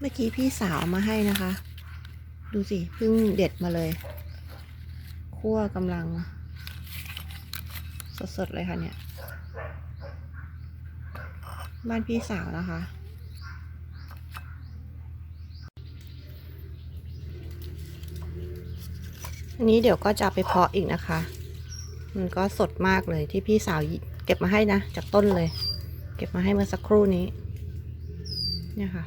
เมื่อกี้พี่สาวมาให้นะคะ ดูสิเพิ่งเด็ดมาเลยคั่วกำลัง สดๆเลยค่ะเนี่ย บ้านพี่สาวนะคะ อันนี้เดี๋ยวก็จะไปเพาะอีกนะคะ มันก็สดมากเลยที่พี่สาวเก็บมาให้นะ จากต้นเลย เก็บมาให้เมื่อสักครู่นี้ เนี่ยค่ะ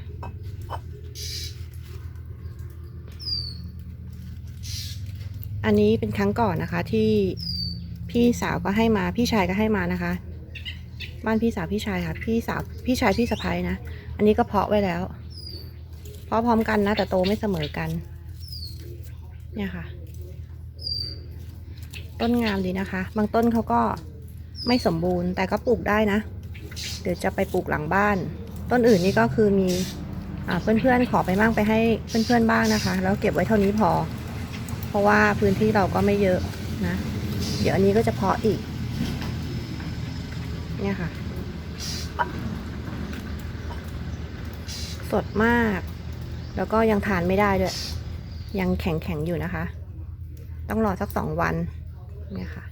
อันนี้เป็นครั้งก่อนนะคะที่พี่สาวก็ให้มาพี่ชายก็ให้มานะคะ บ้านพี่สาวพี่ชายค่ะ พี่สาวพี่ชายพี่สะพ้ยนะ อันนี้ก็เพาะไว้แล้ว เพาะพร้อมกันนะ แต่โตไม่เสมอกัน เนี่ยค่ะ ต้นงามดีนะคะ บางต้นเขาก็ไม่สมบูรณ์แต่ก็ปลูกได้นะ เดี๋ยวจะไปปลูกหลังบ้าน ต้นอื่นนี่ก็คือมีอเพื่อนๆขอไปมั่งไปให้เพื่อนๆบ้างนะคะ แล้วเก็บไว้เท่านี้พอ เพราะว่าพื้นที่เราก็ไม่เยอะนะ เดี๋ยวอันนี้ก็จะเพาะอีก เนี่ยค่ะ สดมาก แล้วก็ยังทานไม่ได้ด้วย ยังแข็งๆอยู่นะคะ ต้องรอสักสองวัน เนี่ยค่ะ